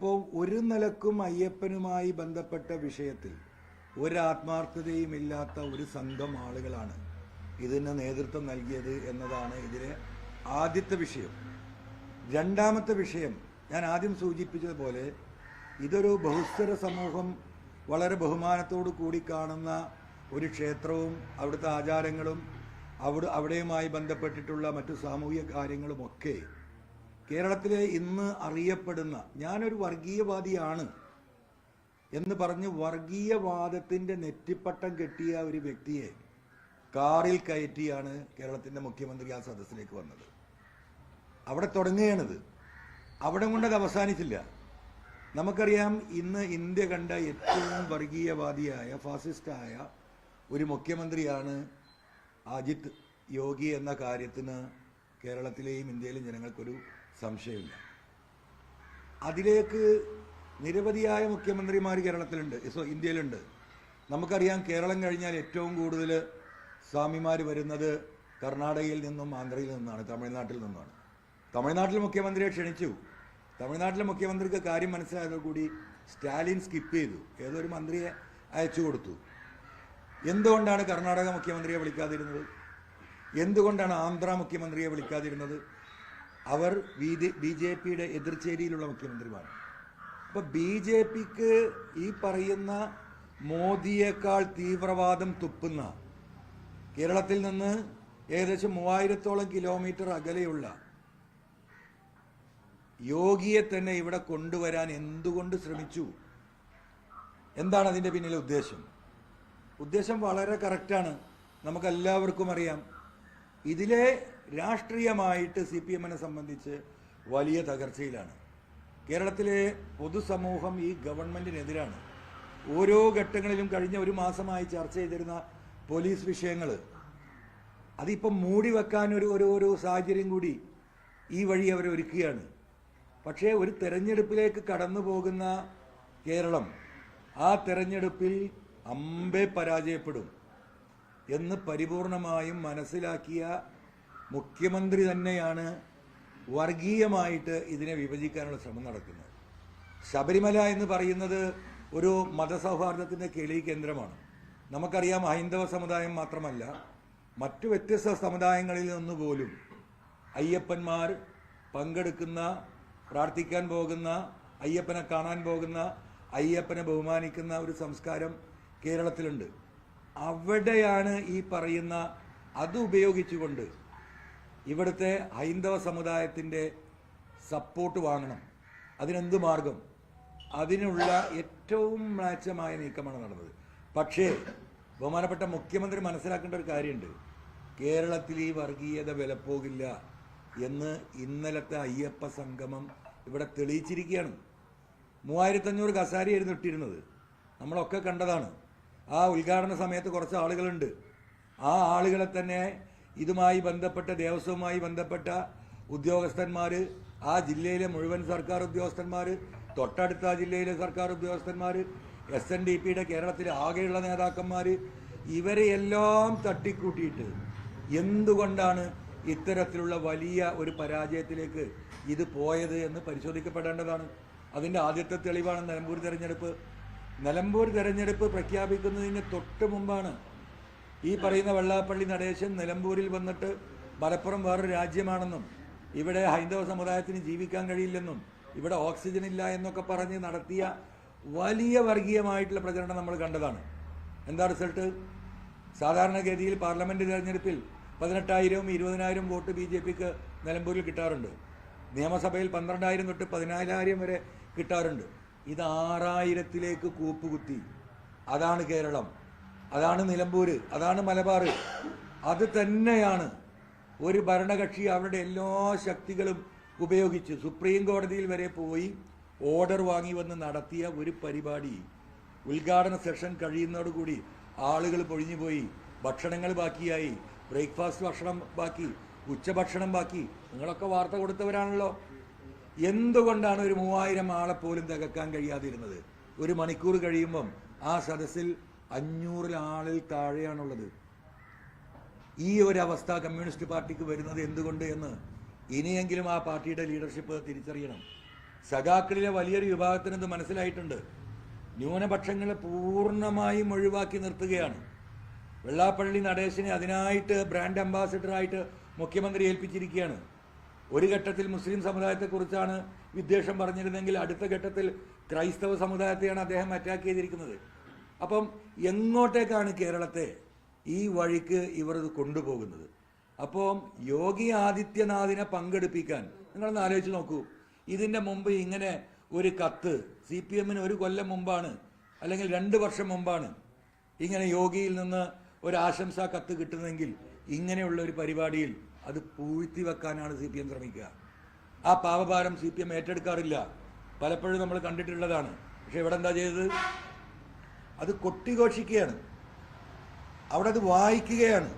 അപ്പോൾ ഒരു നിലക്കും അയ്യപ്പനുമായി ബന്ധപ്പെട്ട വിഷയത്തിൽ ഒരാത്മാർത്ഥതയും ഇല്ലാത്ത ഒരു സംഘം ആളുകളാണ് ഇതിന് നേതൃത്വം നൽകിയത് എന്നതാണ് ഇതിലെ ആദ്യത്തെ വിഷയം. രണ്ടാമത്തെ വിഷയം ഞാൻ ആദ്യം സൂചിപ്പിച്ചതുപോലെ ഇതൊരു ബഹുസ്വര സമൂഹം വളരെ ബഹുമാനത്തോടു കൂടി കാണുന്ന ഒരു ക്ഷേത്രവും അവിടുത്തെ ആചാരങ്ങളും അവിടെ അവിടെയുമായി ബന്ധപ്പെട്ടിട്ടുള്ള മറ്റു സാമൂഹിക കാര്യങ്ങളുമൊക്കെ കേരളത്തിലെ ഇന്ന് അറിയപ്പെടുന്ന ഞാനൊരു വർഗീയവാദിയാണ് എന്ന് പറഞ്ഞ് വർഗീയവാദത്തിന്റെ നെറ്റിപ്പട്ടം കെട്ടിയ ഒരു വ്യക്തിയെ കാറിൽ കയറ്റിയാണ് കേരളത്തിന്റെ മുഖ്യമന്ത്രി ആ സദസ്സിലേക്ക് വന്നത്. അവിടെ തുടങ്ങുകയാണിത്. അവിടെ കൊണ്ടത് അവസാനിച്ചില്ല. നമുക്കറിയാം ഇന്ന് ഇന്ത്യ കണ്ട ഏറ്റവും വർഗീയവാദിയായ ഫാസിസ്റ്റായ ഒരു മുഖ്യമന്ത്രിയാണ് അജിത് യോഗി എന്ന കാര്യത്തിന് കേരളത്തിലെയും ഇന്ത്യയിലെയും ജനങ്ങൾക്കൊരു സംശയമില്ല. അതിലേക്ക് നിരവധിയായ മുഖ്യമന്ത്രിമാർ കേരളത്തിലുണ്ട് സോ ഇന്ത്യയിലുണ്ട്. നമുക്കറിയാം കേരളം കഴിഞ്ഞാൽ ഏറ്റവും കൂടുതൽ സ്വാമിമാർ വരുന്നത് കർണാടകയിൽ നിന്നും ആന്ധ്രയിൽ നിന്നാണ് തമിഴ്നാട്ടിൽ നിന്നാണ്. തമിഴ്നാട്ടിൽ മുഖ്യമന്ത്രിയെ ക്ഷണിച്ചു. തമിഴ്നാട്ടിലെ മുഖ്യമന്ത്രിക്ക് കാര്യം മനസ്സിലായതോടുകൂടി സ്റ്റാലിൻ സ്കിപ്പ് ചെയ്തു. ഏതൊരു മന്ത്രിയെ അയച്ചു കൊടുത്തു. എന്തുകൊണ്ടാണ് കർണാടക മുഖ്യമന്ത്രിയെ വിളിക്കാതിരുന്നത്? എന്തുകൊണ്ടാണ് ആന്ധ്ര മുഖ്യമന്ത്രിയെ വിളിക്കാതിരുന്നത്? അവർ ബി ജെ പിയുടെ എതിർചേരിയിലുള്ള മുഖ്യമന്ത്രിമാരാണ്. അപ്പൊ ബി ജെ പിക്ക് ഈ പറയുന്ന മോദിയേക്കാൾ തീവ്രവാദം തുപ്പുന്ന കേരളത്തിൽ നിന്ന് ഏകദേശം മൂവായിരത്തോളം കിലോമീറ്റർ അകലെയുള്ള യോഗിയെ തന്നെ ഇവിടെ കൊണ്ടുവരാൻ എന്തുകൊണ്ട് ശ്രമിച്ചു? എന്താണ് അതിന്റെ പിന്നിലെ ഉദ്ദേശം? ഉദ്ദേശം വളരെ കറക്റ്റാണ്. നമുക്കെല്ലാവർക്കും അറിയാം. ഇതിലെ രാഷ്ട്രീയമായിട്ട് സി പി എമ്മിനെ സംബന്ധിച്ച് വലിയ തകർച്ചയിലാണ്. കേരളത്തിലെ പൊതുസമൂഹം ഈ ഗവൺമെന്റിനെതിരാണ് ഓരോ ഘട്ടങ്ങളിലും കഴിഞ്ഞ ഒരു മാസമായി ചർച്ച ചെയ്തിരുന്ന പോലീസ് വിഷയങ്ങൾ അതിപ്പം മൂടി വെക്കാൻ ഒരു ഒരു ഒരു സാഹചര്യം കൂടി ഈ വഴി അവർ ഒരുക്കുകയാണ്. പക്ഷേ ഒരു തെരഞ്ഞെടുപ്പിലേക്ക് കടന്നു പോകുന്ന കേരളം ആ തെരഞ്ഞെടുപ്പിൽ അമ്പേ പരാജയപ്പെടും എന്ന് പരിപൂർണമായും മനസ്സിലാക്കിയ മുഖ്യമന്ത്രി തന്നെയാണ് വർഗീയമായിട്ട് ഇതിനെ വിഭജിക്കാനുള്ള ശ്രമം നടക്കുന്നത്. ശബരിമല എന്ന് പറയുന്നത് ഒരു മതസൗഹാർദ്ദത്തിന്റെ കേളി കേന്ദ്രമാണ്. നമുക്കറിയാം ഹൈന്ദവ സമുദായം മാത്രമല്ല മറ്റു വ്യത്യസ്ത സമുദായങ്ങളിൽ നിന്ന് പോലും അയ്യപ്പന്മാർ പങ്കെടുക്കുന്ന പ്രാർത്ഥിക്കാൻ പോകുന്ന അയ്യപ്പനെ കാണാൻ പോകുന്ന അയ്യപ്പനെ ബഹുമാനിക്കുന്ന ഒരു സംസ്കാരം കേരളത്തിലുണ്ട്. അവിടെയാണ് ഈ പറയുന്ന അത് ഉപയോഗിച്ചുകൊണ്ട് ഇവിടുത്തെ ഹൈന്ദവ സമുദായത്തിന്റെ സപ്പോർട്ട് വാങ്ങണം. അതിനെന്ത് മാർഗം? അതിനുള്ള ഏറ്റവും മ്ലാച്ചമായ നീക്കമാണ് നടന്നത്. പക്ഷേ ബഹുമാനപ്പെട്ട മുഖ്യമന്ത്രി മനസ്സിലാക്കേണ്ട ഒരു കാര്യമുണ്ട്. കേരളത്തിൽ ഈ വർഗീയത വിലപ്പോകില്ല എന്ന് ഇന്നലത്തെ അയ്യപ്പ സംഗമം ഇവിടെ തെളിയിച്ചിരിക്കുകയാണ്. മൂവായിരത്തഞ്ഞൂറ് കസാരയായിരുന്നു ഇട്ടിരുന്നത്. നമ്മളൊക്കെ കണ്ടതാണ്. ആ ഉദ്ഘാടന സമയത്ത് കുറച്ച് ആളുകളുണ്ട്. ആ ആളുകളെ തന്നെ ഇതുമായി ബന്ധപ്പെട്ട ദേവസ്വവുമായി ബന്ധപ്പെട്ട ഉദ്യോഗസ്ഥന്മാർ ആ ജില്ലയിലെ മുഴുവൻ സർക്കാർ ഉദ്യോഗസ്ഥന്മാർ തൊട്ടടുത്ത ജില്ലയിലെ സർക്കാർ ഉദ്യോഗസ്ഥന്മാർ എസ് എൻ ഡി പിയുടെ കേരളത്തിലെ ആകെയുള്ള നേതാക്കന്മാർ ഇവരെയെല്ലാം തട്ടിക്കൂട്ടിയിട്ട് എന്തുകൊണ്ടാണ് ഇത്തരത്തിലുള്ള വലിയ ഒരു പരാജയത്തിലേക്ക് ഇത് പോയത് എന്ന് പരിശോധിക്കപ്പെടേണ്ടതാണ്. അതിന്റെ ആദ്യത്തെ തെളിവാണ് നിലമ്പൂർ തെരഞ്ഞെടുപ്പ്. നിലമ്പൂർ തെരഞ്ഞെടുപ്പ് പ്രഖ്യാപിക്കുന്നതിന് തൊട്ട് മുമ്പാണ് ഈ പറയുന്ന വെള്ളാപ്പള്ളി നടേശൻ നിലമ്പൂരിൽ വന്നിട്ട് മലപ്പുറം വേറൊരു രാജ്യമാണെന്നും ഇവിടെ ഹൈന്ദവ സമുദായത്തിന് ജീവിക്കാൻ കഴിയില്ലെന്നും ഇവിടെ ഓക്സിജൻ ഇല്ല എന്നൊക്കെ പറഞ്ഞ് നടത്തിയ വലിയ വർഗീയമായിട്ടുള്ള പ്രചരണം നമ്മൾ കണ്ടതാണ്. എന്താ റിസൾട്ട് സാധാരണഗതിയിൽ പാർലമെന്റ് തിരഞ്ഞെടുപ്പിൽ പതിനെട്ടായിരവും ഇരുപതിനായിരം വോട്ട് ബി ജെ പിക്ക് നിലമ്പൂരിൽ കിട്ടാറുണ്ട്. നിയമസഭയിൽ പന്ത്രണ്ടായിരം തൊട്ട് പതിനാലായിരം വരെ കിട്ടാറുണ്ട്. ഇത് ആറായിരത്തിലേക്ക് കൂപ്പുകുത്തി. അതാണ് കേരളം. അതാണ് നിലമ്പൂർ അതാണ് മലബാർ അത് തന്നെയാണ് ഒരു ഭരണകക്ഷി അവരുടെ എല്ലാ ശക്തികളും ഉപയോഗിച്ച് സുപ്രീം കോടതിയിൽ വരെ പോയി ഓർഡർ വാങ്ങി വന്ന് നടത്തിയ ഒരു പരിപാടി. ഉദ്ഘാടന സെഷൻ കഴിയുന്നതോടുകൂടി ആളുകൾ പൊഴിഞ്ഞുപോയി ഭക്ഷണങ്ങൾ ബാക്കിയായി ബ്രേക്ക്ഫാസ്റ്റ് ഭക്ഷണം ബാക്കി ഉച്ചഭക്ഷണം ബാക്കി. നിങ്ങളൊക്കെ വാർത്ത കൊടുത്തവരാണല്ലോ. എന്തുകൊണ്ടാണ് ഒരു മൂവായിരം ആളെ പോലും തികക്കാൻ കഴിയാതിരുന്നത്? ഒരു മണിക്കൂർ കഴിയുമ്പം ആ സദസ്സിൽ അഞ്ഞൂറിൽ ആളിൽ താഴെയാണുള്ളത്. ഈ ഒരു അവസ്ഥ കമ്മ്യൂണിസ്റ്റ് പാർട്ടിക്ക് വരുന്നത് എന്തുകൊണ്ട് എന്ന് ഇനിയെങ്കിലും ആ പാർട്ടിയുടെ ലീഡർഷിപ്പ് തിരിച്ചറിയണം. സഖാക്കളിലെ വലിയൊരു വിഭാഗത്തിന് ഇത് മനസ്സിലായിട്ടുണ്ട്. ന്യൂനപക്ഷങ്ങളെ പൂർണമായും ഒഴിവാക്കി നിർത്തുകയാണ്. വെള്ളാപ്പള്ളി നടേശനെ അതിനായിട്ട് ബ്രാൻഡ് അംബാസിഡറായിട്ട് മുഖ്യമന്ത്രി ഏൽപ്പിച്ചിരിക്കുകയാണ്. ഒരു ഘട്ടത്തിൽ മുസ്ലിം സമുദായത്തെക്കുറിച്ചാണ് വിദ്വേഷം പറഞ്ഞിരുന്നെങ്കിൽ അടുത്ത ഘട്ടത്തിൽ ക്രൈസ്തവ സമുദായത്തെയാണ് അദ്ദേഹം അറ്റാക്ക് ചെയ്തിരിക്കുന്നത്. അപ്പം എങ്ങോട്ടേക്കാണ് കേരളത്തെ ഈ വഴിക്ക് ഇവർ കൊണ്ടുപോകുന്നത്? അപ്പം യോഗി ആദിത്യനാഥിനെ പങ്കെടുപ്പിക്കാൻ നിങ്ങളൊന്ന് ആലോചിച്ച് നോക്കൂ. ഇതിന്റെ മുമ്പ് ഇങ്ങനെ ഒരു കത്ത് സി പി എമ്മിന് ഒരു കൊല്ലം മുമ്പാണ് അല്ലെങ്കിൽ രണ്ട് വർഷം മുമ്പാണ് ഇങ്ങനെ യോഗിയിൽ നിന്ന് ഒരു ആശംസാ കത്ത് കിട്ടുന്നെങ്കിൽ ഇങ്ങനെയുള്ള ഒരു പരിപാടിയിൽ അത് പൂഴ്ത്തി വെക്കാനാണ് സി പി എം ശ്രമിക്കുക. ആ പാപഭാരം സി പി എം ഏറ്റെടുക്കാറില്ല. പലപ്പോഴും നമ്മൾ കണ്ടിട്ടുള്ളതാണ്. പക്ഷെ ഇവിടെ എന്താ ചെയ്തത്? അത് കൊട്ടിഘോഷിക്കുകയാണ്. അവിടെ അത് വായിക്കുകയാണ്.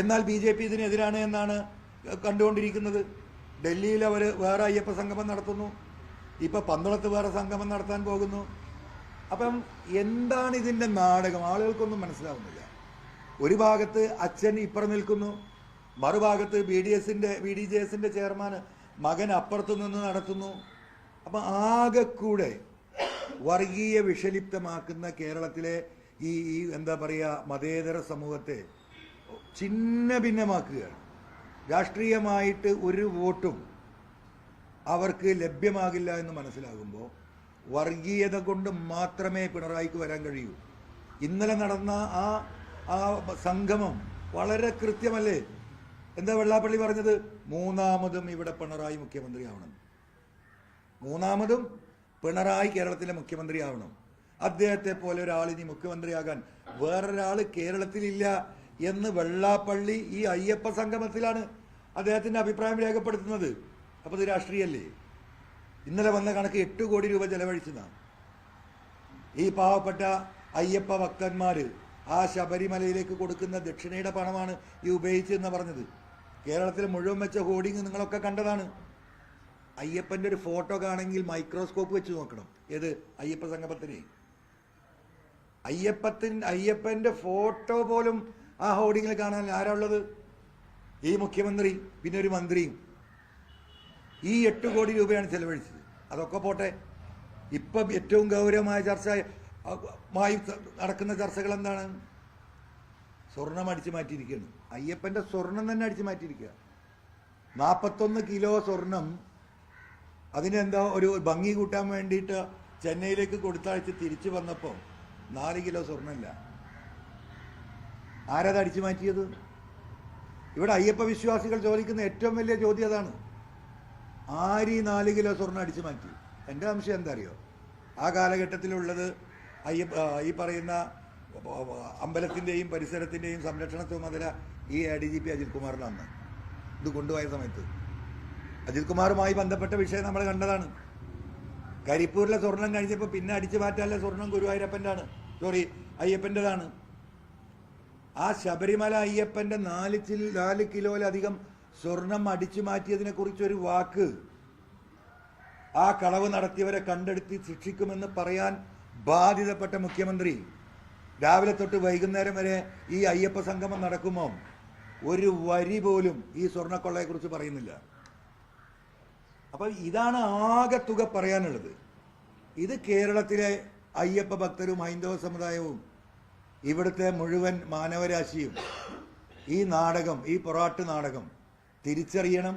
എന്നാൽ ബി ജെ പി ഇതിനെതിരാണ് എന്നാണ് കണ്ടുകൊണ്ടിരിക്കുന്നത്. ഡൽഹിയിൽ അവർ വേറെ അയ്യപ്പ സംഗമം നടത്തുന്നു. ഇപ്പോൾ പന്തളത്ത് വേറെ സംഗമം നടത്താൻ പോകുന്നു. അപ്പം എന്താണ് ഇതിന്റെ നാടകം? ആളുകൾക്കൊന്നും മനസ്സിലാവുന്നില്ല. ഒരു ഭാഗത്ത് അച്ഛൻ ഇപ്പുറം നിൽക്കുന്നു. മറുഭാഗത്ത് ബി ഡി എസിന്റെ ബി ഡി ജെ എസിന്റെ ചെയർമാൻ മകൻ അപ്പുറത്തു നിന്ന് നടത്തുന്നു. അപ്പം ആകെക്കൂടെ കൂടെ വർഗീയ വിഷലിപ്തമാക്കുന്ന കേരളത്തിലെ ഈ ഈ എന്താ പറയുക മതേതര സമൂഹത്തെ ഛിന്ന ഭിന്നമാക്കുകയാണ് രാഷ്ട്രീയമായിട്ട് ഒരു വോട്ടും അവർക്ക് ലഭ്യമാകില്ല എന്ന് മനസ്സിലാകുമ്പോൾ വർഗീയത കൊണ്ട് മാത്രമേ പിണറായിക്ക് വരാൻ കഴിയൂ. ഇന്നലെ നടന്ന ആ ആ സംഗമം വളരെ കൃത്യമല്ലേ? എന്താ വെള്ളാപ്പള്ളി പറഞ്ഞത്? മൂന്നാമതും ഇവിടെ പിണറായി മുഖ്യമന്ത്രിയാവണം. മൂന്നാമതും പിണറായി കേരളത്തിലെ മുഖ്യമന്ത്രിയാവണം. അദ്ദേഹത്തെ പോലെ ഒരാൾ ഇനി മുഖ്യമന്ത്രിയാകാൻ വേറൊരാൾ കേരളത്തിലില്ല എന്ന് വെള്ളാപ്പള്ളി ഈ അയ്യപ്പ സംഗമത്തിലാണ് അദ്ദേഹത്തിന്റെ അഭിപ്രായം രേഖപ്പെടുത്തുന്നത്. അപ്പൊ ഇത് രാഷ്ട്രീയല്ലേ? ഇന്നലെ വന്ന കണക്ക് എട്ട് കോടി രൂപ ചെലവഴിച്ചതാണ് ഈ പാവപ്പെട്ട അയ്യപ്പ ഭക്തന്മാര് ആ ശബരിമലയിലേക്ക് കൊടുക്കുന്ന ദക്ഷിണയുടെ പണമാണ് ഈ ഉപയോഗിച്ചതെന്ന് പറഞ്ഞത്. കേരളത്തിൽ മുഴുവൻ വെച്ച ഹോർഡിങ് നിങ്ങളൊക്കെ കണ്ടതാണ്. അയ്യപ്പന്റെ ഒരു ഫോട്ടോ കാണെങ്കിൽ മൈക്രോസ്കോപ്പ് വെച്ച് നോക്കണം. ഏത്? അയ്യപ്പ സംഗമത്തിന്. അയ്യപ്പത്തിൻ അയ്യപ്പന്റെ ഫോട്ടോ പോലും ആ ഹോർഡിങ്ങിൽ കാണാൻ ആരാ ഉള്ളത്? ഈ മുഖ്യമന്ത്രി പിന്നെ ഒരു മന്ത്രിയും. ഈ എട്ട് കോടി രൂപയാണ് ചെലവഴിച്ചത്. അതൊക്കെ പോട്ടെ. ഇപ്പം ഏറ്റവും ഗൗരവമായ ചർച്ച മായി നടക്കുന്ന ചർച്ചകൾ എന്താണ്? സ്വർണം അടിച്ചു മാറ്റിയിരിക്കുകയാണ്. അയ്യപ്പന്റെ സ്വർണം തന്നെ അടിച്ചു മാറ്റിയിരിക്കുക നാൽപ്പത്തൊന്ന് കിലോ സ്വർണം അതിനെന്താ ഒരു ഭംഗി കൂട്ടാൻ വേണ്ടിയിട്ട് ചെന്നൈയിലേക്ക് കൊടുത്തയച്ച് തിരിച്ചു വന്നപ്പോൾ നാല് കിലോ സ്വർണമില്ല. ആരത് അടിച്ചു മാറ്റിയത്? ഇവിടെ അയ്യപ്പ വിശ്വാസികൾ ചോദിക്കുന്ന ഏറ്റവും വലിയ ചോദ്യം അതാണ്. ആര് ഈ നാല് കിലോ സ്വർണം അടിച്ചു മാറ്റി? എന്റെ സംശയം എന്താ അറിയോ ആ കാലഘട്ടത്തിലുള്ളത് അയ്യപ്പ ഈ പറയുന്ന അമ്പലത്തിന്റെയും പരിസരത്തിന്റെയും സംരക്ഷണ ചുമതല ഈ A D G P Ajith കുമാറിനാണ് ഇത് കൊണ്ടുപോയ സമയത്ത്. അജിത് കുമാറുമായി ബന്ധപ്പെട്ട വിഷയം നമ്മൾ കണ്ടതാണ്. കരിപ്പൂരിലെ സ്വർണം കഴിഞ്ഞപ്പോൾ പിന്നെ അടിച്ചു മാറ്റാല്ല സ്വർണം ഗുരുവായൂരപ്പന്റെ ആണ് സോറി അയ്യപ്പന്റെതാണ്. ആ ശബരിമല അയ്യപ്പന്റെ നാല് ചിൽ നാല് കിലോയിലധികം സ്വർണം അടിച്ചു മാറ്റിയതിനെ കുറിച്ചൊരു വാക്ക് ആ കളവ് നടത്തിയവരെ കണ്ടെടുത്ത് ശിക്ഷിക്കുമെന്ന് പറയാൻ ബാധിതപ്പെട്ട മുഖ്യമന്ത്രി. രാവിലെ തൊട്ട് വൈകുന്നേരം വരെ ഈ അയ്യപ്പ സംഗമം നടക്കുമോ? ഒരു വരി പോലും ഈ സ്വർണക്കൊള്ളയെക്കുറിച്ച് പറയുന്നില്ല. അപ്പൊ ഇതാണ് ആകെ തുക പറയാനുള്ളത്. ഇത് കേരളത്തിലെ അയ്യപ്പ ഭക്തരും ഹൈന്ദവ സമുദായവും ഇവിടുത്തെ മുഴുവൻ മാനവരാശിയും ഈ നാടകം ഈ പൊറാട്ട് നാടകം തിരിച്ചറിയണം.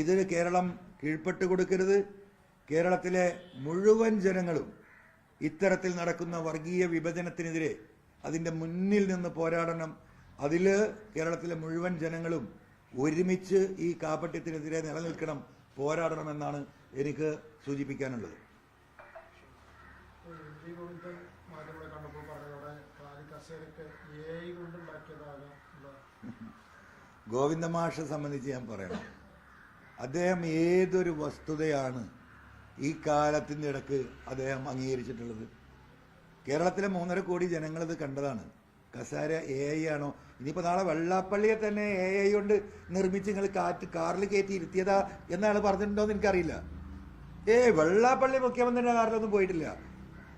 ഇതിന് കേരളം കീഴ്പ്പെട്ട് കൊടുക്കരുത്. കേരളത്തിലെ മുഴുവൻ ജനങ്ങളും ഇത്തരത്തിൽ നടക്കുന്ന വർഗീയ വിഭജനത്തിനെതിരെ അതിന്റെ മുന്നിൽ നിന്ന് പോരാടണം. അതിൽ കേരളത്തിലെ മുഴുവൻ ജനങ്ങളും ഒരുമിച്ച് ഈ കാപട്യത്തിനെതിരെ നിലനിൽക്കണം. പോരാടണമെന്നാണ് എനിക്ക് സൂചിപ്പിക്കാനുള്ളത്. ഗോവിന്ദമാഷെ സംബന്ധിച്ച് ഞാൻ പറയണം. അദ്ദേഹം ഏതൊരു വസ്തുതയാണ് ഈ കാലത്തിന്റെ ഇടയ്ക്ക് അദ്ദേഹം അംഗീകരിച്ചിട്ടുള്ളത്? കേരളത്തിലെ മൂന്നര കോടി ജനങ്ങളത് കണ്ടതാണ്. കസാര എ ഐ ആണോ? ഇനിയിപ്പോൾ നാളെ വെള്ളാപ്പള്ളിയെ തന്നെ എ ഐ കൊണ്ട് നിർമ്മിച്ച് നിങ്ങൾ കാറ്റ് കാറിൽ കയറ്റി ഇരുത്തിയതാ എന്നാണ് പറഞ്ഞിട്ടുണ്ടോ എന്ന് എനിക്കറിയില്ല. ഏ വെള്ളാപ്പള്ളി മുഖ്യമന്ത്രിയുടെ കാറിലൊന്നും പോയിട്ടില്ല.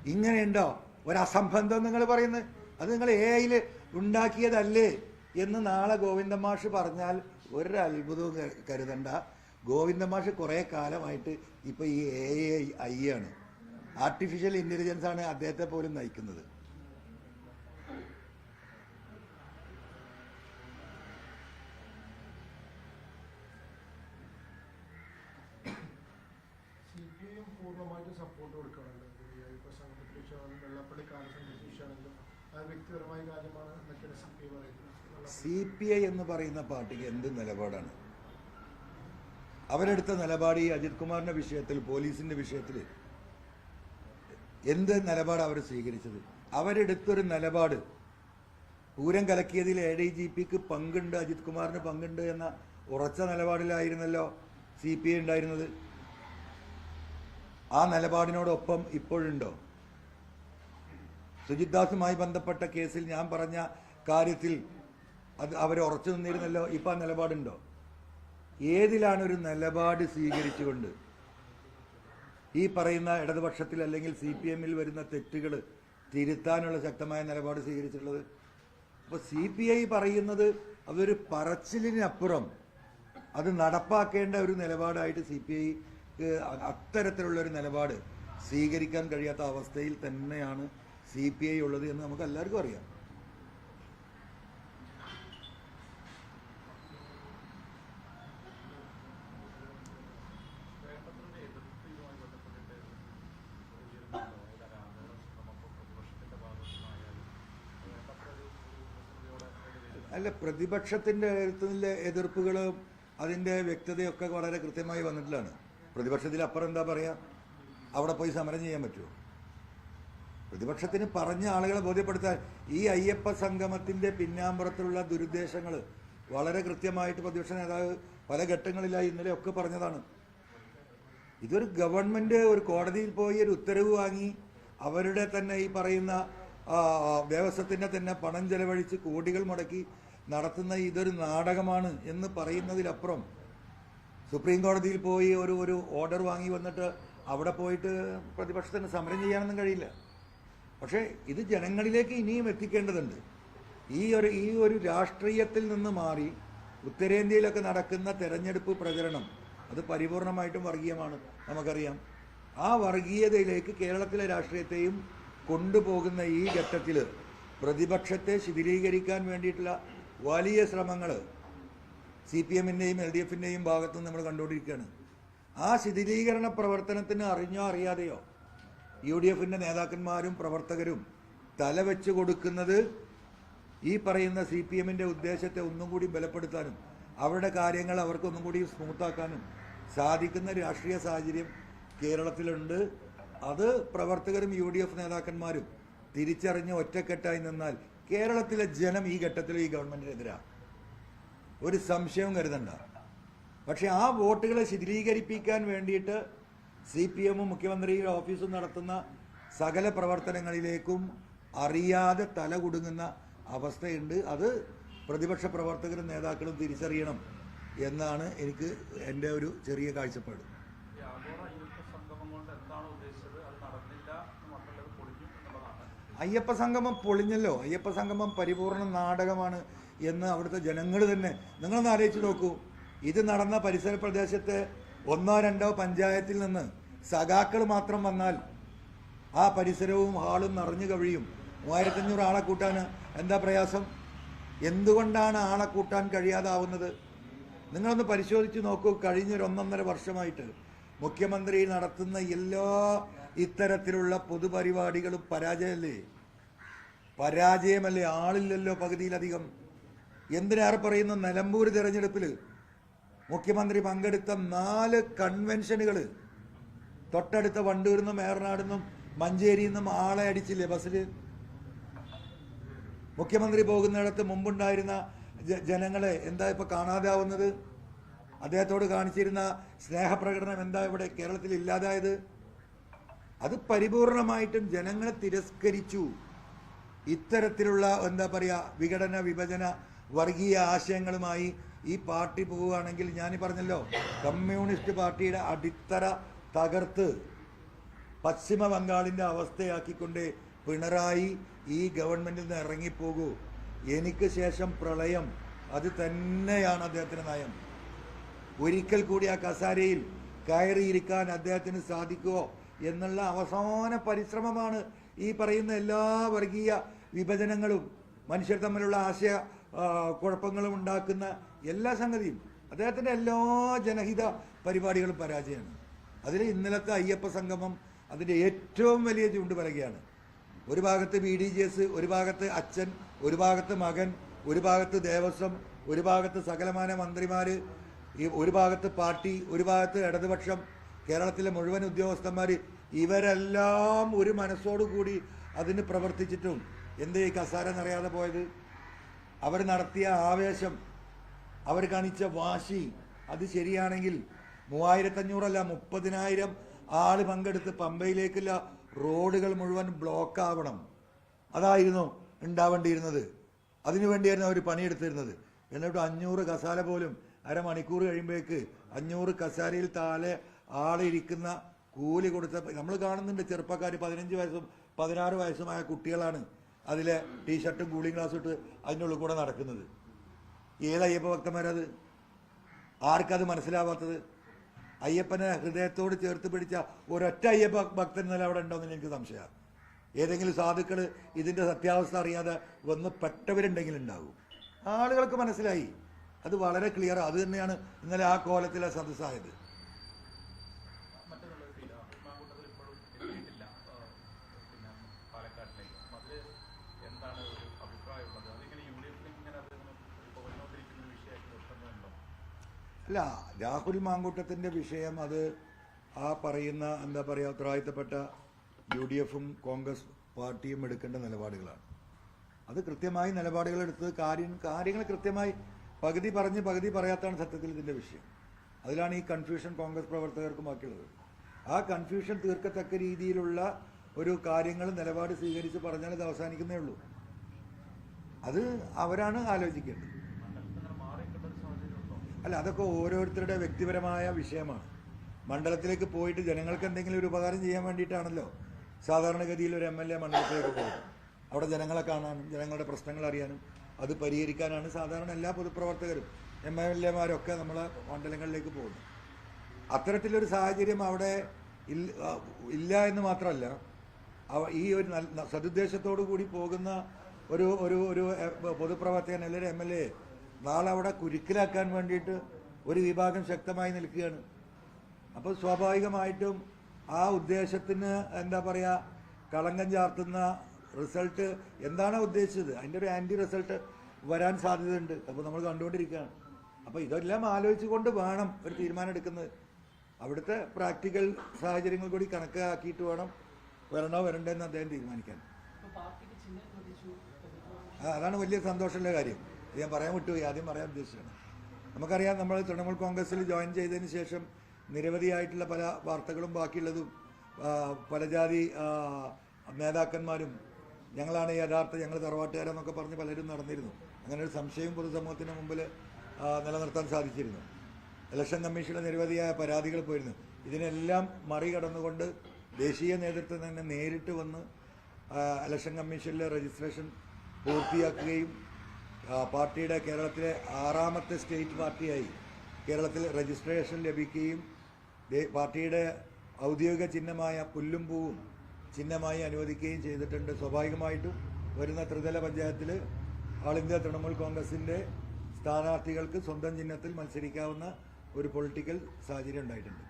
ഇങ്ങനെയുണ്ടോ? ഒരസംബന്ധം നിങ്ങൾ പറയുന്നത് അത് നിങ്ങൾ എ ഐയിൽ ഉണ്ടാക്കിയതല്ലേ എന്ന് നാളെ ഗോവിന്ദൻ മാഷ് പറഞ്ഞാൽ ഒരത്ഭുതവും കരുതണ്ട. ഗോവിന്ദ മാഷ് കുറേ കാലമായിട്ട് ഇപ്പോൾ ഈ എ ഐ ആണ്. ആർട്ടിഫിഷ്യൽ ഇന്റലിജൻസാണ് അദ്ദേഹത്തെ പോലും നയിക്കുന്നത് സി പി ഐ എം പൂർണമായിട്ട് സപ്പോർട്ട് കൊടുക്കുകയാണല്ലോ ഈ അയ്യപ്പ സംഘത്തെ വിഷയമാണെങ്കിലും വെള്ളപ്പള്ളി കാലസംഘത്തെ വിഷയമാണെങ്കിലും അത് വ്യക്തിപരമായ കാര്യമാണ് എന്നൊക്കെയാണ് സി പി ഐ പറയുന്നത് വെള്ളപ്പള്ളി- സി പി ഐ എന്ന് പറയുന്ന പാർട്ടിക്ക് എന്ത് നിലപാടാണ്? അവരെടുത്ത നിലപാട് ഈ അജിത് കുമാറിന്റെ വിഷയത്തിൽ പോലീസിന്റെ വിഷയത്തിൽ എന്ത് നിലപാട് അവർ സ്വീകരിച്ചത്? അവരെടുത്തൊരു നിലപാട് പൂരം കലക്കിയതിൽ എ ഡി ജി പിക്ക് പങ്കുണ്ട് അജിത് കുമാറിന് പങ്കുണ്ട് എന്ന ഉറച്ച നിലപാടിലായിരുന്നല്ലോ സി പി ഐ ഉണ്ടായിരുന്നത്. ആ നിലപാടിനോടൊപ്പം ഇപ്പോഴുണ്ടോ? സുജിത് ദാസുമായി ബന്ധപ്പെട്ട കേസിൽ ഞാൻ പറഞ്ഞ കാര്യത്തിൽ അത് അവർ ഉറച്ചു നിന്നിരുന്നല്ലോ? ഇപ്പം ആ നിലപാടുണ്ടോ? ഏതിലാണ് ഒരു നിലപാട് സ്വീകരിച്ചുകൊണ്ട് ഈ പറയുന്ന ഇടതുപക്ഷത്തിൽ അല്ലെങ്കിൽ സി പി എമ്മിൽ വരുന്ന തെറ്റുകൾ തിരുത്താനുള്ള ശക്തമായ നിലപാട് സ്വീകരിച്ചിട്ടുള്ളത്? അപ്പോൾ സി പി ഐ പറയുന്നത് അതൊരു പറച്ചിലിനപ്പുറം അത് നടപ്പാക്കേണ്ട ഒരു നിലപാടായിട്ട് സി പി ഐക്ക് അത്തരത്തിലുള്ള ഒരു നിലപാട് സ്വീകരിക്കാൻ കഴിയാത്ത അവസ്ഥയിൽ തന്നെയാണ് സി പി ഐ ഉള്ളത് എന്ന് നമുക്ക് എല്ലാവർക്കും അറിയാം വേണ്ടത്ര എതിർപ്പ് ഇതുമായി ബന്ധപ്പെട്ടിട്ട് ഉയരുന്നുണ്ടോ ഒരു ആരോപണ ശ്രമം ഇപ്പോൾ പ്രതിപക്ഷത്തിന്റെ ഭാഗത്തുനിന്നായാലും വേണ്ടത്ര ഒരു ഒരു മുസ്ലിയോടെ ഒരു അല്ല പ്രതിപക്ഷത്തിന്റെ എഴുത്തിലെ എതിർപ്പുകളും അതിന്റെ വ്യക്തതയൊക്കെ വളരെ കൃത്യമായി വന്നിട്ടുള്ളതാണ് പ്രതിപക്ഷത്തിൽ അപ്പുറം എന്താ പറയുക അവിടെ പോയി സമരം ചെയ്യാൻ പറ്റുമോ? പ്രതിപക്ഷത്തിന് പറഞ്ഞ ആളുകളെ ബോധ്യപ്പെടുത്താൻ ഈ അയ്യപ്പ സംഗമത്തിന്റെ പിന്നാമ്പുറത്തുള്ള ദുരുദ്ദേശങ്ങൾ വളരെ കൃത്യമായിട്ട് പ്രതിപക്ഷ നേതാവ് പല ഘട്ടങ്ങളിലായി ഇന്നലെ ഒക്കെ പറഞ്ഞതാണ്. ഇതൊരു ഗവൺമെന്റ് ഒരു കോടതിയിൽ പോയി ഒരു ഉത്തരവ് വാങ്ങി അവരുടെ തന്നെ ഈ പറയുന്ന ദേവസ്വത്തിന്റെ തന്നെ പണം ചെലവഴിച്ച് കോടികൾ മുടക്കി നടത്തുന്ന ഇതൊരു നാടകമാണ് എന്ന് പറയുന്നതിലപ്പുറം സുപ്രീം കോടതിയിൽ പോയി ഒരു ഒരു ഓർഡർ വാങ്ങി വന്നിട്ട് അവിടെ പോയിട്ട് പ്രതിപക്ഷത്തിന് സമരം ചെയ്യാനൊന്നും കഴിയില്ല. പക്ഷേ ഇത് ജനങ്ങളിലേക്ക് ഇനിയും എത്തിക്കേണ്ടതുണ്ട്. ഈ ഒരു ഈ ഒരു രാഷ്ട്രീയത്തിൽ നിന്ന് മാറി ഉത്തരേന്ത്യയിലൊക്കെ നടക്കുന്ന തെരഞ്ഞെടുപ്പ് പ്രചരണം അത് പരിപൂർണമായിട്ടും വർഗീയമാണ് നമുക്കറിയാം. ആ വർഗീയതയിലേക്ക് കേരളത്തിലെ രാഷ്ട്രീയത്തെയും കൊണ്ടുപോകുന്ന ഈ ഘട്ടത്തിൽ പ്രതിപക്ഷത്തെ ശിഥിലീകരിക്കാൻ വേണ്ടിയിട്ടുള്ള വലിയ ശ്രമങ്ങൾ സി പി എമ്മിന്റെയും എൽ ഡി എഫിന്റെയും ഭാഗത്തുനിന്ന് നമ്മൾ കണ്ടുകൊണ്ടിരിക്കുകയാണ്. ആ ശിഥിലീകരണ പ്രവർത്തനത്തിന് അറിഞ്ഞോ അറിയാതെയോ യു ഡി എഫിന്റെ നേതാക്കന്മാരും പ്രവർത്തകരും തലവെച്ച് കൊടുക്കുന്നത് ഈ പറയുന്ന സി പി എമ്മിന്റെ ഉദ്ദേശത്തെ ഒന്നും കൂടി ബലപ്പെടുത്താനും അവരുടെ കാര്യങ്ങൾ അവർക്കൊന്നും കൂടി സ്മൂത്താക്കാനും സാധിക്കുന്ന രാഷ്ട്രീയ സാഹചര്യം കേരളത്തിലുണ്ട്. അത് പ്രവർത്തകരും യു ഡി എഫ് നേതാക്കന്മാരും തിരിച്ചറിഞ്ഞ് ഒറ്റക്കെട്ടായി നിന്നാൽ കേരളത്തിലെ ജനം ഈ ഘട്ടത്തിൽ ഈ ഗവൺമെന്റിനെതിരാണ് ഒരു സംശയവും കരുതണ്ട. പക്ഷെ ആ വോട്ടുകളെ ശിഥിലീകരിപ്പിക്കാൻ വേണ്ടിയിട്ട് സി പി എമ്മും മുഖ്യമന്ത്രിയുടെ ഓഫീസും നടത്തുന്ന സകല പ്രവർത്തനങ്ങളിലേക്കും അറിയാതെ തല കുടുങ്ങുന്ന അവസ്ഥയുണ്ട്. അത് പ്രതിപക്ഷ പ്രവർത്തകരും നേതാക്കളും തിരിച്ചറിയണം എന്നാണ് എനിക്ക് എന്റെ ഒരു ചെറിയ കാഴ്ചപ്പാട് ഈ ആഗോള അയ്യപ്പ സംഗമം കൊണ്ട് എന്താണ് ഉദ്ദേശിച്ചത് അത് നടന്നില്ല എന്ന് മാത്രമല്ല അത് പൊളിഞ്ഞു എന്നുള്ളതാണ് അയ്യപ്പ സംഗമം പൊളിഞ്ഞല്ലോ. അയ്യപ്പ സംഗമം പരിപൂർണ നാടകമാണ് എന്ന് അവിടുത്തെ ജനങ്ങൾ തന്നെ നിങ്ങളൊന്ന് ആലോചിച്ച് നോക്കൂ. ഇത് നടന്ന പരിസര പ്രദേശത്തെ ഒന്നോ രണ്ടോ പഞ്ചായത്തിൽ നിന്ന് സഖാക്കൾ മാത്രം വന്നാൽ ആ പരിസരവും ഹാളും നിറഞ്ഞു കവിഴിയും മൂവായിരത്തഞ്ഞൂറ് ആളെ കൂട്ടാൻ എന്താ പ്രയാസം? എന്തുകൊണ്ടാണ് ആളെ കൂട്ടാൻ കഴിയാതാവുന്നത്? നിങ്ങളൊന്ന് പരിശോധിച്ച് നോക്കൂ. കഴിഞ്ഞൊരു ഒന്നൊന്നര വർഷമായിട്ട് മുഖ്യമന്ത്രി നടത്തുന്ന എല്ലാ ഇത്തരത്തിലുള്ള പൊതുപരിപാടികളും പരാജയമല്ലേ? പരാജയമല്ലേ? ആളില്ലല്ലോ പകുതിയിലധികം. എന്തിനേറെ പറയുന്ന നിലമ്പൂർ തിരഞ്ഞെടുപ്പിൽ മുഖ്യമന്ത്രി പങ്കെടുത്ത നാല് കൺവെൻഷനുകൾ തൊട്ടടുത്ത വണ്ടൂരിൽ നിന്നും ഏറനാട് നിന്നും മഞ്ചേരിയിൽ നിന്നും ആളെ അടിച്ചില്ലേ ബസ്സിൽ മുഖ്യമന്ത്രി പോകുന്നിടത്ത് മുമ്പുണ്ടായിരുന്ന ജനങ്ങളെ എന്താ ഇപ്പൊ കാണാതാവുന്നത്? അദ്ദേഹത്തോട് കാണിച്ചിരുന്ന സ്നേഹപ്രകടനം എന്താ ഇവിടെ കേരളത്തിൽ ഇല്ലാതായത്? അത് പരിപൂർണമായിട്ടും ജനങ്ങളെ തിരസ്കരിച്ചു. ഇത്തരത്തിലുള്ള എന്താ പറയുക വിഘടന വിഭജന വർഗീയ ആശയങ്ങളുമായി ഈ പാർട്ടി പോവുകയാണെങ്കിൽ ഞാൻ പറഞ്ഞല്ലോ കമ്മ്യൂണിസ്റ്റ് പാർട്ടിയുടെ അടിത്തറ തകർത്ത് പശ്ചിമ ബംഗാളിന്റെ അവസ്ഥയാക്കിക്കൊണ്ട് പിണറായി ഈ ഗവൺമെന്റിൽ നിന്ന് ഇറങ്ങിപ്പോകൂ. എനിക്ക് ശേഷം പ്രളയം അത് തന്നെയാണ് അദ്ദേഹത്തിന്റെ നയം. ഒരിക്കൽ കൂടി ആ കസാരയിൽ കയറിയിരിക്കാൻ അദ്ദേഹത്തിന് സാധിക്കുമോ എന്നുള്ള അവസാന പരിശ്രമമാണ് ഈ പറയുന്ന എല്ലാ വർഗീയ വിഭജനങ്ങളും മനുഷ്യർ തമ്മിലുള്ള ആശയ കുഴപ്പങ്ങളും ഉണ്ടാക്കുന്ന എല്ലാ സംഗതിയും അദ്ദേഹത്തിന്റെ എല്ലാ ജനഹിത പരിപാടികളും പരാജയമാണ്. അതിൽ ഇന്നലത്തെ അയ്യപ്പ സംഗമം അതിന്റെ ഏറ്റവും വലിയ ചൂണ്ടുപലകയാണ് ഒരു ഭാഗത്ത് ബി ഡി ജി എസ് ഒരു ഭാഗത്ത് അച്ഛൻ ഒരു ഭാഗത്ത് മകൻ ഒരു ഭാഗത്ത് ദേവസ്വം ഒരു ഭാഗത്ത് സകലമാന മന്ത്രിമാർ ഒരു ഭാഗത്ത് പാർട്ടി ഒരു ഭാഗത്ത് ഇടതുപക്ഷം കേരളത്തിലെ മുഴുവൻ ഉദ്യോഗസ്ഥന്മാർ ഇവരെല്ലാം ഒരു മനസ്സോടുകൂടി അതിന് പ്രവർത്തിച്ചിട്ടും എന്തേ ഈ കസാര നിറയാതെ പോയത്? അവർ നടത്തിയ ആവേശം അവർ കാണിച്ച വാശി അത് ശരിയാണെങ്കിൽ മൂവായിരത്തഞ്ഞൂറല്ല മുപ്പതിനായിരം ആൾ പങ്കെടുത്ത് പമ്പയിലേക്കുള്ള റോഡുകൾ മുഴുവൻ ബ്ലോക്ക് ആവണം അതായിരുന്നു ഉണ്ടാവേണ്ടിയിരുന്നത്. അതിനുവേണ്ടിയായിരുന്നു അവർ പണിയെടുത്തിരുന്നത്. എന്നിട്ട് അഞ്ഞൂറ് കസാല പോലും അരമണിക്കൂർ കഴിയുമ്പോഴേക്ക് അഞ്ഞൂറ് കസാരയിൽ താഴെ ആളിരിക്കുന്ന കൂലി കൊടുത്ത നമ്മൾ കാണുന്നുണ്ട് ചെറുപ്പക്കാർ പതിനഞ്ച് വയസ്സും പതിനാറ് വയസ്സുമായ കുട്ടികളാണ് അതിലെ ടീഷർട്ടും കൂളിംഗ് ഗ്ലാസ്സും ഇട്ട് അതിന്റെ ഉള്ളിൽ കൂടെ നടക്കുന്നത്. ഏത് അയ്യപ്പ ഭക്തന്മാരത് ആർക്കത് മനസ്സിലാവാത്തത്? അയ്യപ്പനെ ഹൃദയത്തോട് ചേർത്ത് പിടിച്ച ഒരൊറ്റ അയ്യപ്പ ഭക്തൻ നില അവിടെ ഉണ്ടോയെന്ന് എനിക്ക് സംശയമാണ് ഏതെങ്കിലും സാധുക്കൾ ഇതിന്റെ സത്യാവസ്ഥ അറിയാതെ വന്ന് പെട്ടവരുണ്ടെങ്കിൽ ഉണ്ടാവും. ആളുകൾക്ക് മനസ്സിലായി. അത് വളരെ ക്ലിയർ അത് തന്നെയാണ് ഇന്നലെ ആ കോലത്തിലെ സദസ്സായത് മറ്റൊന്നുള്ളത് ഫീൽ മാങ്കൂട്ടത്തിൽ ഇപ്പോഴും എത്തിയിട്ടില്ല ആ, പിന്നെ പാലക്കാട്ടിലേക്ക് അപ്പം അതിൽ എന്താണ് ഒരു അഭിപ്രായമുള്ളത് അതിങ്ങനെ യു ഡി എഫിൽ ഇങ്ങനെ അത് ഇപ്പോൾ വന്നുകൊണ്ടിരിക്കുന്ന ഒരു വിഷയമായിട്ട് നിർത്തുന്നുണ്ടോ അല്ല രാഹുൽ മാങ്കൂട്ടത്തിന്റെ വിഷയം അത് ആ പറയുന്ന എന്താ പറയുക ഉത്തരവാദിത്തപ്പെട്ട യു ഡി എഫും കോൺഗ്രസ് പാർട്ടിയും എടുക്കേണ്ട നിലപാടുകളാണ്. അത് കൃത്യമായി നിലപാടുകൾ എടുത്ത് കാര്യം കാര്യങ്ങൾ കൃത്യമായി പകുതി പറഞ്ഞ് പകുതി പറയാത്താണ് സത്യത്തിൽ ഇതിന്റെ വിഷയം. അതിലാണ് ഈ കൺഫ്യൂഷൻ കോൺഗ്രസ് പ്രവർത്തകർക്കും ബാക്കിയുള്ളത്. ആ കൺഫ്യൂഷൻ തീർക്കത്തക്ക രീതിയിലുള്ള ഒരു കാര്യങ്ങൾ നിലപാട് സ്വീകരിച്ച് പറഞ്ഞാൽ ഇത് അവസാനിക്കുന്നേ ഉള്ളൂ. അത് അവരാണ് ആലോചിക്കേണ്ടത് മണ്ഡലത്തിൽ നിന്ന് മാറിക്കേണ്ട ഒരു സാഹചര്യം ഉണ്ടോ അല്ല അതൊക്കെ ഓരോരുത്തരുടെ വ്യക്തിപരമായ വിഷയമാണ്. മണ്ഡലത്തിലേക്ക് പോയിട്ട് ജനങ്ങൾക്ക് എന്തെങ്കിലും ഒരു ഉപകാരം ചെയ്യാൻ വേണ്ടിയിട്ടാണല്ലോ. സാധാരണഗതിയിൽ ഒരു എം എൽ എ മണ്ഡലത്തിലേക്ക് പോകും. അവിടെ ജനങ്ങളെ കാണാനും ജനങ്ങളുടെ പ്രശ്നങ്ങൾ അറിയാനും അത് പരിഹരിക്കാനാണ് സാധാരണ എല്ലാ പൊതുപ്രവർത്തകരും എം എൽ എമാരൊക്കെ നമ്മളെ മണ്ഡലങ്ങളിലേക്ക് പോകുന്നത്. അത്തരത്തിലൊരു സാഹചര്യം അവിടെ ഇല്ല എന്ന് മാത്രമല്ല ഈ ഒരു സതുദ്ദേശത്തോടു കൂടി പോകുന്ന ഒരു ഒരു ഒരു പൊതുപ്രവർത്തകൻ അല്ലെങ്കിൽ എം എൽ എ നാളെ അവിടെ കുരുക്കിലാക്കാൻ വേണ്ടിയിട്ട് ഒരു വിഭാഗം ശക്തമായി നിൽക്കുകയാണ്. അപ്പോൾ സ്വാഭാവികമായിട്ടും ആ ഉദ്ദേശത്തിന് എന്താ പറയുക കളങ്കം ചാർത്തുന്ന റിസൾട്ട് എന്താണോ ഉദ്ദേശിച്ചത്? അതിന്റെ ഒരു ആന്റി റിസൾട്ട് വരാൻ സാധ്യതയുണ്ട്. അപ്പോൾ നമ്മൾ കണ്ടുകൊണ്ടിരിക്കുകയാണ്. അപ്പോൾ ഇതെല്ലാം ആലോചിച്ചുകൊണ്ട് വേണം ഒരു തീരുമാനം എടുക്കുന്നത്. അവിടുത്തെ പ്രാക്ടിക്കൽ സാഹചര്യങ്ങൾ കൂടി കണക്കാക്കിയിട്ട് വേണം വരണോ വരണ്ടോ എന്ന് അദ്ദേഹം തീരുമാനിക്കാൻ. അതാണ് വലിയ സന്തോഷമുള്ള കാര്യം. ഇത് ഞാൻ പറയാൻ വിട്ടുപോയി ആദ്യം പറയാൻ ഉദ്ദേശിച്ചാണ് നമുക്കറിയാം നമ്മൾ തൃണമൂൽ കോൺഗ്രസ്സിൽ ജോയിൻ ചെയ്തതിന് ശേഷം നിരവധിയായിട്ടുള്ള പല വാർത്തകളും ബാക്കിയുള്ളതും പല ജാതി നേതാക്കന്മാരും ഞങ്ങളാണ് യഥാർത്ഥ ഞങ്ങൾ തറവാട്ടുകാരെന്നൊക്കെ പറഞ്ഞ് പലരും നടന്നിരുന്നു. അങ്ങനെ ഒരു സംശയം പൊതുസമൂഹത്തിന് മുമ്പിൽ നിലനിർത്താൻ സാധിച്ചിരുന്നു. ഇലക്ഷൻ കമ്മീഷനിലെ നിരവധിയായ പരാതികൾ പോയിരുന്നു. ഇതിനെല്ലാം മറികടന്നുകൊണ്ട് ദേശീയ നേതൃത്വം തന്നെ നേരിട്ട് വന്ന് ഇലക്ഷൻ കമ്മീഷനിലെ രജിസ്ട്രേഷൻ പൂർത്തിയാക്കുകയും പാർട്ടിയുടെ കേരളത്തിലെ ആറാമത്തെ സ്റ്റേറ്റ് പാർട്ടിയായി കേരളത്തിൽ രജിസ്ട്രേഷൻ ലഭിക്കുകയും പാർട്ടിയുടെ ഔദ്യോഗിക ചിഹ്നമായ പുല്ലും പൂവും ചിഹ്നമായി അനുവദിക്കുകയും ചെയ്തിട്ടുണ്ട്. സ്വാഭാവികമായിട്ടും വരുന്ന ത്രിതല പഞ്ചായത്തിൽ ആൾ ഇന്ത്യ തൃണമൂൽ കോൺഗ്രസിന്റെ സ്ഥാനാർത്ഥികൾക്ക് സ്വന്തം ചിഹ്നത്തിൽ മത്സരിക്കാവുന്ന ഒരു പൊളിറ്റിക്കൽ സാഹചര്യം ഉണ്ടായിട്ടുണ്ട്.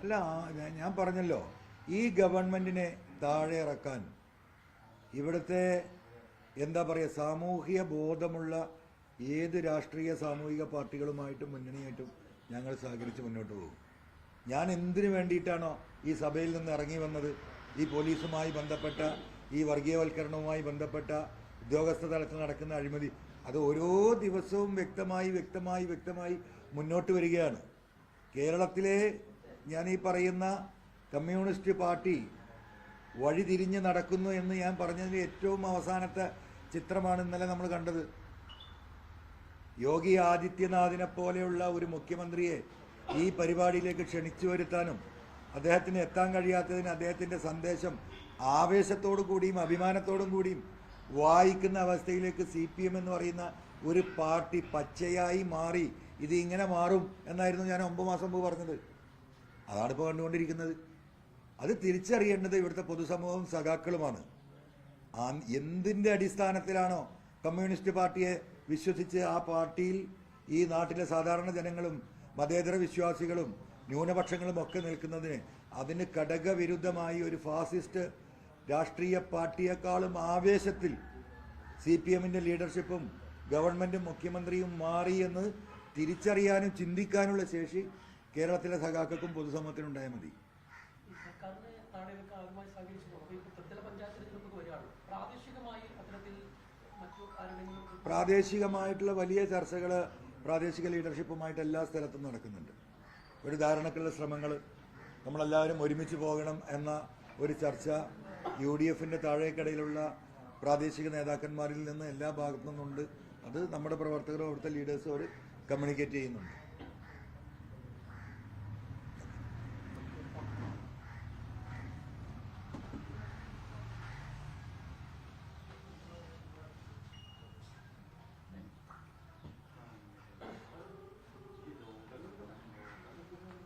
അല്ല ഞാൻ- ഞാൻ പറഞ്ഞല്ലോ ഈ ഗവൺമെന്റിനെ താഴെ ഇറക്കാൻ ഇവിടുത്തെ എന്താ പറയുക സാമൂഹിക ബോധമുള്ള ഏത് രാഷ്ട്രീയ സാമൂഹിക പാർട്ടികളുമായിട്ടും മുന്നണിയായിട്ടും ഞങ്ങൾ സഹകരിച്ച് മുന്നോട്ട് പോകും. ഞാൻ എന്തിനു വേണ്ടിയിട്ടാണോ ഈ സഭയിൽ നിന്ന് ഇറങ്ങി വന്നത്? ഈ പോലീസുമായി ബന്ധപ്പെട്ട ഈ വർഗീയവൽക്കരണവുമായി ബന്ധപ്പെട്ട ഉദ്യോഗസ്ഥ തലത്തിൽ നടക്കുന്ന അഴിമതി അത് ഓരോ ദിവസവും വ്യക്തമായി വ്യക്തമായി വ്യക്തമായി മുന്നോട്ട് വരികയാണ്. കേരളത്തിലെ ഞാൻ ഈ പറയുന്ന കമ്മ്യൂണിസ്റ്റ് പാർട്ടി വഴിതിരിഞ്ഞ് നടക്കുന്നു എന്ന് ഞാൻ പറഞ്ഞതിൽ ഏറ്റവും അവസാനത്തെ ചിത്രമാണ് ഇന്നലെ നമ്മൾ കണ്ടത്. യോഗി ആദിത്യനാഥിനെ പോലെയുള്ള ഒരു മുഖ്യമന്ത്രിയെ ഈ പരിപാടിയിലേക്ക് ക്ഷണിച്ചു വരുത്താനും അദ്ദേഹത്തിന് എത്താൻ കഴിയാത്തതിന് അദ്ദേഹത്തിന്റെ സന്ദേശം ആവേശത്തോടു കൂടിയും അഭിമാനത്തോടും കൂടിയും വായിക്കുന്ന അവസ്ഥയിലേക്ക് സി പി എം എന്ന് പറയുന്ന ഒരു പാർട്ടി പച്ചയായി മാറി ഇത് ഇങ്ങനെ മാറും എന്നായിരുന്നു ഞാൻ ഒമ്പത് മാസം മുമ്പ് പറഞ്ഞത്. അതാണ് ഇപ്പോൾ കണ്ടുകൊണ്ടിരിക്കുന്നത്. അത് തിരിച്ചറിയേണ്ടത് ഇവിടുത്തെ പൊതുസമൂഹവും സഖാക്കളുമാണ്. ആ എന്തിന്റെ അടിസ്ഥാനത്തിലാണോ കമ്മ്യൂണിസ്റ്റ് പാർട്ടിയെ വിശ്വസിച്ച് ആ പാർട്ടിയിൽ ഈ നാട്ടിലെ സാധാരണ ജനങ്ങളും മതേതര വിശ്വാസികളും ന്യൂനപക്ഷങ്ങളും ഒക്കെ നിൽക്കുന്നതിന് അതിന് ഘടകവിരുദ്ധമായി ഒരു ഫാസിസ്റ്റ് രാഷ്ട്രീയ പാർട്ടിയെക്കാളും ആവേശത്തിൽ സി പി എമ്മിന്റെ ലീഡർഷിപ്പും ഗവൺമെന്റും മുഖ്യമന്ത്രിയും മാറി എന്ന് തിരിച്ചറിയാനും ചിന്തിക്കാനുള്ള ശേഷി കേരളത്തിലെ സഖാക്കൾക്കും പൊതുസമൂഹത്തിനുണ്ടായാൽ മതി. ആരുടെങ്കിലും പ്രാദേശികമായിട്ടുള്ള വലിയ ചർച്ചകൾ പ്രാദേശിക ലീഡർഷിപ്പുമായിട്ട് എല്ലാ സ്ഥലത്തും നടക്കുന്നുണ്ട്. ഒരു ധാരണക്കുള്ള ശ്രമങ്ങൾ നമ്മളെല്ലാവരും ഒരുമിച്ച് പോകണം എന്ന ഒരു ചർച്ച യു ഡി എഫിന്റെ താഴേക്കടയിലുള്ള പ്രാദേശിക നേതാക്കന്മാരിൽ നിന്ന് എല്ലാ ഭാഗത്തു നിന്നുണ്ട് അത് നമ്മുടെ പ്രവർത്തകരും അവിടുത്തെ ലീഡേഴ്സും അവർ കമ്മ്യൂണിക്കേറ്റ് ചെയ്യുന്നുണ്ട്.